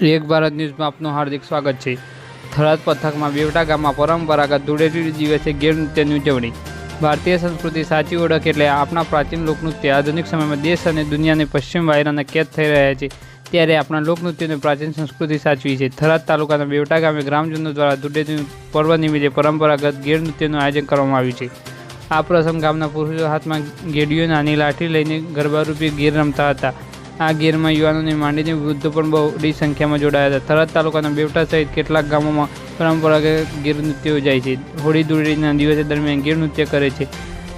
એક ભારત ન્યૂઝમાં આપનું હાર્દિક સ્વાગત છે. થરાદ પથકમાં બેવટા ગામમાં પરંપરાગત ધૂળેટી દિવસે ગેર નૃત્યની ઉજવણી. ભારતીય સંસ્કૃતિ સાચી ઓળખ એટલે આપણા પ્રાચીન લોકનૃત્ય આધુનિક સમયમાં દેશ અને દુનિયાની પશ્ચિમ વાયરાના કેદ થઈ રહ્યા છે. ત્યારે આપણા લોકનૃત્યની પ્રાચીન સંસ્કૃતિ સાચવી છે. થરાદ તાલુકાના બેવટા ગામે ગ્રામજનો દ્વારા ધૂળેટી પર્વ નિમિત્તે પરંપરાગત ગેર નૃત્યનું આયોજન કરવામાં આવ્યું છે. આ પ્રસંગ ગામના પુરુષો હાથમાં ગેડીઓ નાની લાઠી લઈને ગરબારૂપી ગેર રમતા હતા. આ ગેરમાં યુવાનોને માંડીને વૃદ્ધો પણ બહોળી સંખ્યામાં જોડાયા હતા. થરાદ તાલુકાના બેવટા સહિત કેટલાક ગામોમાં પરંપરાગત ગીર નૃત્ય યોજાય છે. હોળી ધૂળીના દિવસે દરમિયાન ગીર નૃત્ય કરે છે.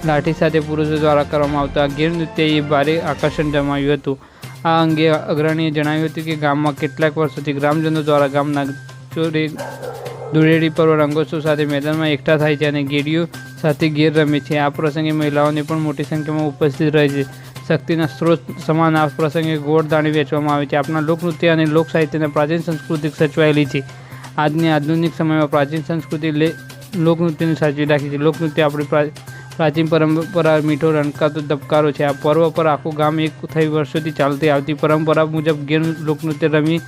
લાઠી સાથે પુરુષો દ્વારા કરવામાં આવતા ગીર નૃત્ય એ ભારે આકર્ષણ જમાવ્યું હતું. આ અંગે અગ્રણીએ જણાવ્યું હતું કે ગામમાં કેટલાક વર્ષોથી ગ્રામજનો દ્વારા ગામના ચોરી ધૂળેટી પર્વ રંગોત્સવ સાથે મેદાનમાં એકઠા થાય છે અને ગેડીઓ સાથે ગેર રમે છે. આ પ્રસંગે મહિલાઓને પણ મોટી સંખ્યામાં ઉપસ્થિત રહે છે. શક્તિના સ્ત્રોત સમાન આ પ્રસંગે ગોળ દાણી વેચવામાં આવે છે. આપણા લોકનૃત્ય અને લોક સાહિત્યના પ્રાચીન સંસ્કૃતિ સચવાયેલી છે. આજની આધુનિક સમયમાં પ્રાચીન સંસ્કૃતિ લે લોકનૃત્યને સાચવી રાખી છે. લોકનૃત્ય આપણી પ્રાચીન પરંપરા મીઠો રણકાતો ધબકારો છે. આ પર્વ પર આખું ગામ એક થઈ વર્ષોથી ચાલતી આવતી પરંપરા મુજબ ગેર લોકનૃત્ય રમી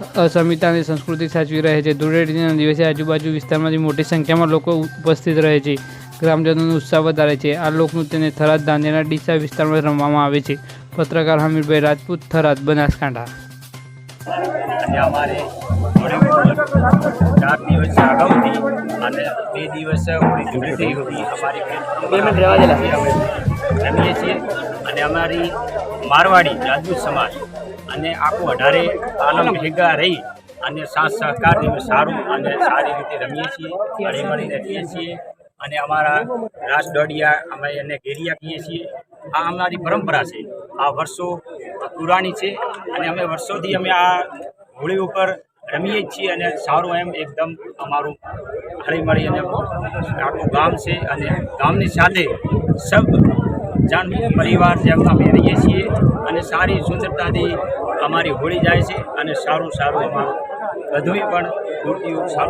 અસમિતાની સંસ્કૃતિ સાચવી રહે છે. ધૂળેટીના દિવસે આજુબાજુ વિસ્તારમાંથી મોટી સંખ્યામાં લોકો ઉપસ્થિત રહે છે ગ્રામજનોનો ઉત્સાહ વધારે છે. આ લોકનૃત્યને થરાદ દાંદેના ડીસા વિસ્તારમાં રમવામાં આવે છે. પત્રકાર હમીરભાઈ રાજપૂત થરાદ બનાસકાંઠા. અને અમારે ચાર દિવસ અગાઉથી અને બે દિવસ અમારી રમીએ છીએ અને અમારી મારવાડી રાજપૂત સમાજ અને આખું અઢારે આલમ ભેગા રહી અને સાથ સહકારથી સારું અને સારી રીતે રમીએ છીએ હળી મળીને રહીએ છીએ અને અમારા રાસ દોડિયા અમે એને ઘેરિયા કહીએ છીએ. આ અમારી પરંપરા છે. આ વર્ષો પુરાણી છે અને અમે વર્ષોથી અમે આ હોળી ઉપર રમીએ છીએ અને સારું એમ એકદમ અમારું હળી મળી અને આખું ગામ છે અને ગામની સાથે સબ જન પરિવાર જેમ અમે રહીએ છીએ અને સારી સુંદરતાથી અમારી હોળી જાય છે અને સારું સારું અમારું બધું પણ મૂર્તિઓ સારું